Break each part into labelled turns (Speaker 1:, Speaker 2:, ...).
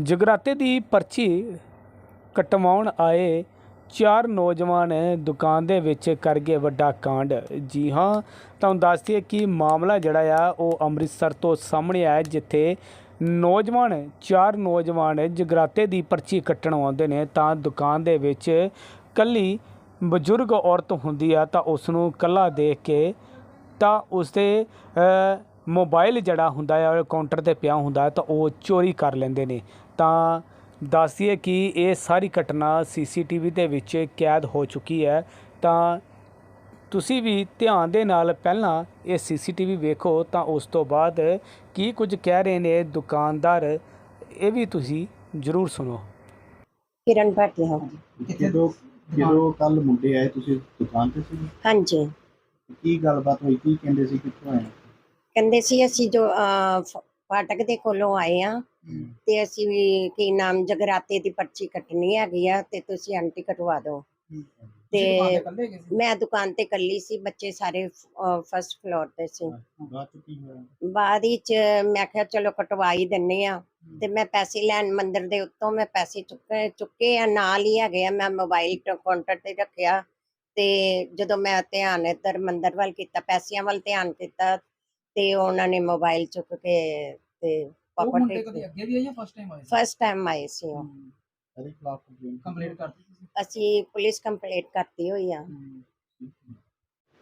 Speaker 1: ਜਗਰਾਤੇ ਦੀ ਪਰਚੀ ਕਟਵਾਉਣ ਆਏ ਚਾਰ ਨੌਜਵਾਨ ਦੁਕਾਨ ਦੇ ਵਿੱਚ ਕਰ ਗਏ ਵੱਡਾ ਕਾਂਡ। ਜੀ ਹਾਂ, ਤੁਹਾਨੂੰ ਦੱਸ ਦਈਏ ਕਿ ਮਾਮਲਾ ਜਿਹੜਾ ਆ, ਉਹ ਅੰਮ੍ਰਿਤਸਰ ਤੋਂ ਸਾਹਮਣੇ ਆਇਆ ਜਿੱਥੇ ਨੌਜਵਾਨ, ਚਾਰ ਨੌਜਵਾਨ ਜਗਰਾਤੇ ਦੀ ਪਰਚੀ ਕੱਟਣ ਆਉਂਦੇ ਨੇ। ਤਾਂ ਦੁਕਾਨ ਦੇ ਵਿੱਚ ਕੱਲੀ ਬਜ਼ੁਰਗ ਔਰਤ ਹੁੰਦੀ ਆ, ਤਾਂ ਉਸ ਨੂੰ ਕੱਲਾ ਦੇਖ ਕੇ ਤਾਂ ਉਸਦੇ ਮੋਬਾਈਲ ਜਿਹੜਾ ਹੁੰਦਾ ਉਹ ਕਾਊਂਟਰ ਤੇ ਪਿਆ ਹੁੰਦਾ ਹੈ ਤਾਂ ਉਹ ਚੋਰੀ ਕਰ ਲੈਂਦੇ ਨੇ। ਤਾਂ ਦੱਸੀਏ ਕਿ ਇਹ ਸਾਰੀ ਘਟਨਾ ਸੀਸੀਟੀਵੀ ਦੇ ਵਿੱਚ ਕੈਦ ਹੋ ਚੁੱਕੀ ਹੈ। ਤਾਂ ਤੁਸੀਂ ਵੀ ਧਿਆਨ ਦੇ ਨਾਲ ਪਹਿਲਾਂ ਇਹ ਸੀਸੀਟੀਵੀ ਵੇਖੋ ਤਾਂ ਉਸ ਤੋਂ ਬਾਅਦ ਕੀ ਕੁਝ ਕਹਿ ਰਹੇ ਨੇ ਦੁਕਾਨਦਾਰ ਇਹ ਵੀ ਤੁਸੀਂ ਜ਼ਰੂਰ ਸੁਣੋ।
Speaker 2: ਕਿਰਨ ਭਾਟੀਆ
Speaker 3: ਜਦੋਂ ਜਦੋਂ ਕੱਲ ਮੁੰਡੇ ਆਏ ਤੁਸੀਂ ਦੁਕਾਨ ਤੇ ਸੀ
Speaker 2: ਹਾਂਜੀ।
Speaker 3: ਕੀ ਗੱਲਬਾਤ ਹੋਈ? ਕੀ ਕਹਿੰਦੇ ਸੀ? ਕਿੱਥੋਂ ਆਏ?
Speaker 2: ਕਹਿੰਦੇ ਸੀ ਅਸੀਂ ਜੋ ਅਹ, ਫ- ਫਾਟਕ ਦੇ ਕੋਲੋਂ ਆਏ ਆ ਤੇ ਅਸੀਂ ਵੀ ਕੀ ਨਾਮ ਜਗਰਾਤੇ ਦੀ ਪਰਚੀ ਕੱਟਣੀ ਹੈਗੀ ਆ ਤੇ ਤੁਸੀਂ ਆਂਟੀ ਕਟਵਾ ਦਿਓ। ਤੇ ਮੈਂ ਦੁਕਾਨ ਤੇ ਕੱਲੀ ਸੀ ਬੱਚੇ ਸਾਰੇ ਫਸਟ ਫਲੋਰ ਤੇ ਸੀ।
Speaker 3: ਬਾਤ ਕੀ ਹੋਇਆ?
Speaker 2: ਬਾਅਦ ਵਿੱਚ ਮੈਂ ਕਿਹਾ ਚਲੋ ਕਟਵਾ ਹੀ ਦਿੰਨੇ ਆ। ਤੇ ਮੈਂ ਪੈਸੇ ਲੈਣ ਮੰਦਿਰ ਦੇ ਉੱਤੋਂ ਮੈਂ ਪੈਸੇ ਚੁੱਕੇ ਚੁੱਕੇ ਆ ਨਾਲ ਹੀ ਹੈਗੇ ਆ। ਮੈਂ ਮੋਬਾਈਲ ਕਾਊਂਟਰ ਤੇ ਰੱਖਿਆ ਤੇ ਜਦੋਂ ਮੈਂ ਧਿਆਨ ਇੱਧਰ ਮੰਦਿਰ ਵੱਲ ਕੀਤਾ ਪੈਸਿਆਂ ਵੱਲ ਧਿਆਨ ਕੀਤਾ ਤੇ ਉਹਨਾਂ ਨੇ ਮੋਬਾਈਲ ਚੁੱਕ ਕੇ ਤੇ
Speaker 4: ਉਹ
Speaker 2: ਪਾਪਾ
Speaker 4: ਮੁੰਡੇ ਕਦੇ ਅੱਗੇ ਵੀ ਆਏ ਜਾਂ ਫਸਟ ਟਾਈਮ ਆਏ
Speaker 2: ਫਸਟ ਟਾਈਮ ਆਏ ਸੀ ਉਹ।
Speaker 3: ਇਹਦੇ ਖਿਲਾਫ ਕੰਪਲੇਂਟ
Speaker 4: ਕੰਪਲੀਟ ਕਰਤੀ ਤੁਸੀਂ?
Speaker 2: ਅਸੀਂ ਪੁਲਿਸ ਕੰਪਲੇਂਟ ਕਰਤੀ ਹੋਈ ਆ।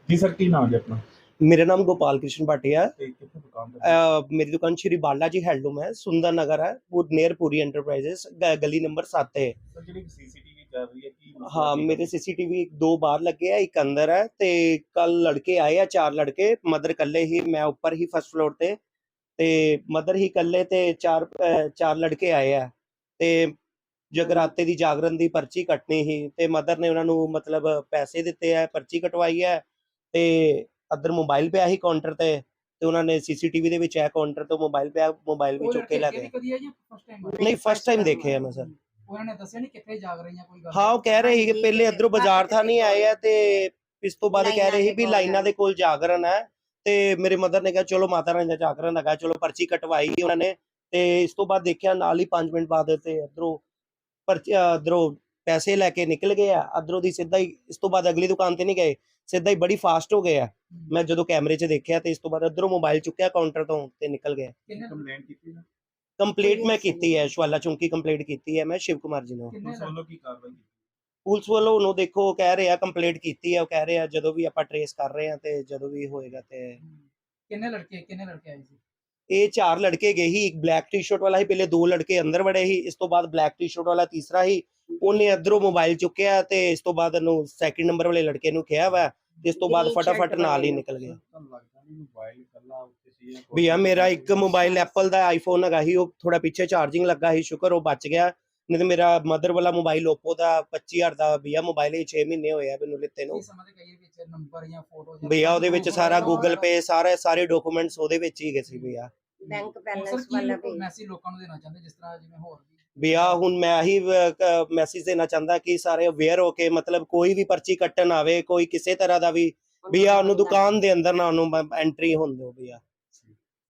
Speaker 3: ਜੀ ਸਰ ਕੀ ਨਾਮ ਹੈ ਆਪਣਾ?
Speaker 5: ਮੇਰਾ ਨਾਮ ਗੋਪਾਲ ਕ੍ਰਿਸ਼ਨ ਭਾਟਿਆ ਹੈ।
Speaker 3: ਤੇ ਕਿੱਥੇ ਦੁਕਾਨ ਤੇ?
Speaker 5: ਅਹ ਮੇਰੀ ਦੁਕਾਨ ਸ਼੍ਰੀ ਬਾਲਾ ਜੀ ਹੈਂਡਲੂਮ ਹੈ ਸੁੰਦਰ ਨਗਰ ਹੈ ਪੂਰ ਨੀਅਰ ਪੂਰੀ ਐਂਟਰਪ੍ਰਾਈਜ਼ਸ ਗਲੀ ਨੰਬਰ 7 ਹੈ
Speaker 3: ਸਰ ਜਿਹੜੀ ਸੀਸੀਟੀਵੀ ਚੱਲ ਰਹੀ ਹੈ
Speaker 5: ਹਾਂ ਮੇਰੇ ਸੀਸੀਟੀਵੀ ਦੋ ਬਾਹਰ ਲੱਗੇ ਆ ਇੱਕ ਅੰਦਰ ਹੈ ਤੇ ਕੱਲ ਲੜਕੇ ਆਏ ਆ ਚਾਰ ਲੜਕੇ ਮਦਰ ਕੱਲੇ ਹੀ ਮੈਂ ਉੱਪਰ ਹੀ ਫਸਟ ਫਲੋਰ ਤੇ ਤੇ ਮਦਰ ਹੀ ਕੱਲੇ ਤੇ ਚਾਰ ਅਹ ਚਾਰ ਲੜਕੇ ਆਏ ਆ ਤੇ ਜਗਰਾਤੇ ਦੀ ਜਾਗਰਣ ਦੀ ਪਰਚੀ ਕੱਟਣੀ ਸੀ ਤੇ ਮਦਰ ਨੇ ਉਹਨਾਂ ਨੂੰ ਮਤਲਬ ਪੈਸੇ ਦਿੱਤੇ ਆ ਪਰਚੀ ਕਟਵਾਈ ਹੈ ਤੇ ਅੰਦਰ ਮੋਬਾਈਲ ਪਿਆ ਸੀ ਕਾਊਂਟਰ ਤੇ ਤੇ ਉਹਨਾਂ ਨੇ ਸੀਸੀਟੀਵੀ ਦੇ ਵਿੱਚ ਹੈ ਕਾਊਂਟਰ ਤੋਂ ਮੋਬਾਈਲ ਪਿਆ ਮੋਬਾਈਲ ਵੀ ਚੁੱਕ ਕੇ ਲੈ ਗਏ।
Speaker 4: ਕਦੀ ਆਏ ਜਾਂ ਫਸਟ ਟਾਈਮ ਆਏ
Speaker 5: ਨਹੀਂ ਫਸਟ ਟਾਈਮ ਦੇਖੇ ਆ ਮੈਂ ਸਰ।
Speaker 4: ਉਹਨਾਂ ਨੇ ਦੱਸਿਆ ਨਹੀਂ ਕਿੱਥੇ ਜਾਗ ਰਹੀਆਂ ਕੋਈ ਗੱਲ
Speaker 5: ਹਾਂ ਉਹ ਕਹਿ ਰਹੇ ਸੀ ਕਿ ਪਹਿਲੇ ਇਧਰੋਂ ਬਾਜ਼ਾਰ ਥਾਂ ਨਹੀਂ ਆਏ ਆ ਤੇ ਇਸ ਤੋਂ ਬਾਅਦ ਕਹਿ ਰਹੇ ਸੀ ਵੀ ਲਾਈਨਾਂ। ਦੇ ਕੋਲ ਜਾਗਰਣ ਹੈ। ਤੇ ਮੇਰੇ ਮਦਰ ਨੇ ਕਿਹਾ ਚਲੋ ਮਾਤਾ ਰਾਣੀ ਦਾ ਜਾਗਰਣ ਹੈਗਾ ਚਲੋ ਪਰਚੀ ਕਟਵਾਈ ਉਹਨਾਂ ਨੇ ਤੇ ਇਸ ਤੋਂ ਬਾਅਦ ਦੇਖਿਆ ਨਾਲ ਹੀ 5 ਮਿੰਟ ਬਾਅਦ ਤੇ ਇਧਰੋਂ ਪਰਚੀ ਇਧਰੋਂ ਪੈਸੇ ਲੈ ਕੇ ਨਿਕਲ ਗਏ ਆ ਇਧਰੋਂ ਦੀ ਸਿੱਧਾ ਹੀ ਇਸ ਤੋਂ ਬਾਅਦ ਅਗਲੀ ਦੁਕਾਨ ਤੇ ਨਹੀਂ ਗਏ ਸਿੱਧਾ ਹੀ ਬੜੀ ਫਾਸਟ ਹੋ ਗਏ ਆ। ਮੈਂ ਜਦੋਂ ਕੈਮਰੇ 'ਚ ਦੇਖਿਆ ਤੇ ਇਸ ਤੋਂ ਬਾਅਦ ਇਧਰੋਂ ਮੋਬਾਈਲ ਚੁੱਕਿਆ ਕਾਊਂਟਰ ਤੋਂ ਤੇ ਨਿਕਲ ਗਏ।
Speaker 4: ਕਿੰਨੇ
Speaker 3: ਕੰਪਲੇਂਟ ਕੀਤੀ ਨਾ।
Speaker 5: ਕੰਪਲੀਟ ਮੈਂ ਕੀਤੀ ਹੈ ਸ਼ਵਾਲਾ ਚੌਂਕੀ ਕੰਪਲੀਟ ਕੀਤੀ ਹੈ ਮੈਂ ਸ਼ਿਵ ਕੁਮਾਰ ਜੀ ਨੂੰ
Speaker 4: ਕਿੰਨੇ
Speaker 3: ਪੁਲਿਸ ਵੱਲੋਂ ਕੀ ਕਾਰਵਾਈ ਕੀਤੀ?
Speaker 5: ਪੁਲਿਸ ਵੱਲੋਂ ਉਹਨੂੰ ਦੇਖੋ ਉਹ ਕਹਿ ਰਹੇ ਆ ਕੰਪਲੀਟ ਕੀਤੀ ਹੈ ਉਹ ਕਹਿ ਰਹੇ ਆ ਜਦੋਂ ਵੀ ਆਪਾਂ ਟਰੇਸ ਕਰ ਰਹੇ ਆ ਤੇ ਜਦੋਂ ਵੀ ਹੋਏਗਾ ਤੇ
Speaker 4: ਕਿੰਨੇ ਲੜਕੇ ਕਿੰਨੇ ਲੜਕੇ ਆਏ ਸੀ?
Speaker 5: ਇਹ ਚਾਰ ਲੜਕੇ ਗਏ ਸੀ ਇੱਕ ਬਲੈਕ ਟੀ-ਸ਼ਰਟ ਵਾਲਾ ਸੀ ਪਹਿਲੇ ਦੋ ਲੜਕੇ ਅੰਦਰ ਵੜੇ ਸੀ ਇਸ ਤੋਂ ਬਾਅਦ ਬਲੈਕ ਟੀ-ਸ਼ਰਟ ਵਾਲਾ ਤੀਸਰਾ ਸੀ ਉਹਨੇ ਅਧਰੋਂ ਮੋਬਾਈਲ ਚੁੱਕਿਆ ਤੇ ਇਸ ਤੋਂ ਬਾਅਦ ਉਹਨੂੰ ਸੈਕਿੰਡ ਨੰਬਰ ਵਾਲੇ ਲੜਕੇ ਨੂੰ ਕਿਹਾ ਵਾ ਇਸ ਤੋਂ ਬਾਅਦ ਫਟਾਫਟ ਨਾਲ ਹੀ ਨਿਕਲ ਗਿਆ। ਭਈਆ ਮੇਰਾ ਇੱਕ ਮੋਬਾਈਲ ਐਪਲ ਦਾ ਆਈਫੋਨ ਹੈਗਾ ਸੀ ਉਹ ਥੋੜਾ ਪਿੱਛੇ ਚਾਰਜਿੰਗ ਲੱਗਾ ਸੀ ਸ਼ੁਕਰ ਉਹ ਬਚ ਗਿਆ। ਨਹੀਂ ਤੇ ਮੇਰਾ ਮਦਰ ਵਾਲਾ ਮੋਬਾਈਲ Oppo ਦਾ 25000 ਦਾ ਭਈਆ ਮੋਬਾਈਲ ਇਹ 6 ਮਹੀਨੇ ਹੋਏ ਆ ਮੈਨੂੰ ਲਿੱਤੇ ਨੂੰ।
Speaker 4: ਕੀ ਸਮਝਦੇ ਕਈ ਵਿੱਚ ਨੰਬਰ ਜਾਂ ਫੋਟੋ
Speaker 5: ਭਈਆ ਉਹਦੇ ਵਿੱਚ ਸਾਰਾ ਗੂਗਲ ਪੇ ਸਾਰੇ ਸਾਰੇ ਡਾਕੂਮੈਂਟਸ ਉਹਦੇ ਵਿੱਚ ਹੀ ਗਏ ਸੀ ਭਈਆ
Speaker 2: ਬੈਂਕ ਬੈਲੈਂਸ ਵਾਲਾ ਵੀ
Speaker 4: ਮੈਸੇਜ ਲੋਕਾਂ ਨੂੰ ਦੇਣਾ ਚਾਹੁੰਦੇ ਜਿਸ ਤਰ੍ਹਾਂ ਜਿਵੇਂ ਹੋਰ ਵੀ
Speaker 5: ਭਈਆ ਹੁਣ ਮੈਂ ਹੀ ਮੈਸੇਜ ਦੇਣਾ ਚਾਹੁੰਦਾ ਕਿ ਸਾਰੇ ਅਵੇਅਰ ਹੋ ਕੇ ਮਤਲਬ ਕੋਈ ਵੀ ਪਰਚੀ ਕੱਟਣ ਆਵੇ, ਕੋਈ ਕਿਸੇ ਤਰ੍ਹਾਂ ਦਾ ਵੀ ਭਈਆ ਉਹਨੂੰ ਦੁਕਾਨ ਦੇ ਅੰਦਰ ਨਾ ਉਹਨੂੰ ਐਂਟਰੀ ਹੋਣ ਦਿਓ ਭਈਆ